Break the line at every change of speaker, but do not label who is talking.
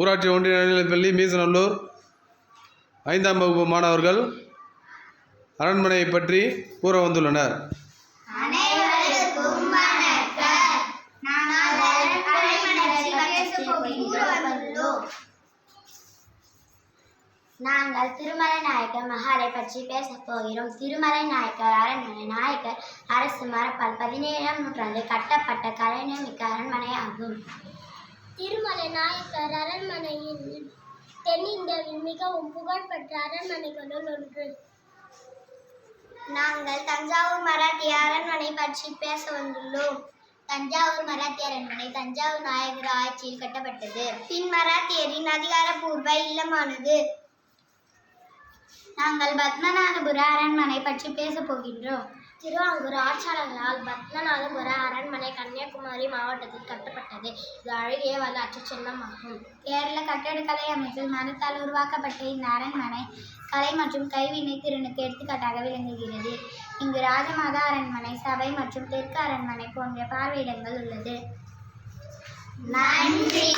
ஊராட்சி ஒன்றிய நடுநிலைப்பள்ளி மீசநல்லூர். ஐந்தாம் வகுப்பு மாணவர்கள் அரண்மனையை பற்றி கூற வந்துள்ளனர்.
நாங்கள் திருமலை நாயக்கர் மகாலை பற்றி பேசப் போகிறோம். திருமலை நாயக்கர் அரண்மனை நாயக்கர் அரசு மரப்பால் பதினேழாம் நூற்றாண்டில் கட்டப்பட்ட கலைநிமிக்க அரண்மனை ஆகும்
திருமலை நாயக்கர் அரண்மனையில் தென்னிந்தியாவின் மிகவும் புகழ்பெற்ற அரண்மனைகளுள் ஒன்று.
நாங்கள் தஞ்சாவூர் மராட்டிய அரண்மனை பற்றி பேச வந்துள்ளோம். தஞ்சாவூர் மராத்திய அரண்மனை தஞ்சாவூர் நாயகர் ஆட்சியில் கட்டப்பட்டது. பின் மராத்தியரின் அதிகாரப்பூர்வ இல்லமானது நாங்கள் பத்மநாதபுர அரண்மனை பற்றி பேசப் போகின்றோம்.
திருவாங்கூர் ஆட்சியாளர்களால் பத்மநாதபுர அரண்மனை கன்னியாகுமரி மாவட்டத்தில் கட்டப்பட்டது. இது அழகிய வரலாற்று சின்னமாகும்.
கேரள கட்டடக்கலை அமைப்பில் மரத்தால் உருவாக்கப்பட்ட இந்த அரண்மனை கலை மற்றும் கைவினை திறனுக்கு எடுத்துக்காட்டாக விளங்குகிறது. இங்கு ராஜமாதா அரண்மனை சபை மற்றும் தெற்கு அரண்மனை போன்ற பார்வையிடங்கள் உள்ளது. நன்றி.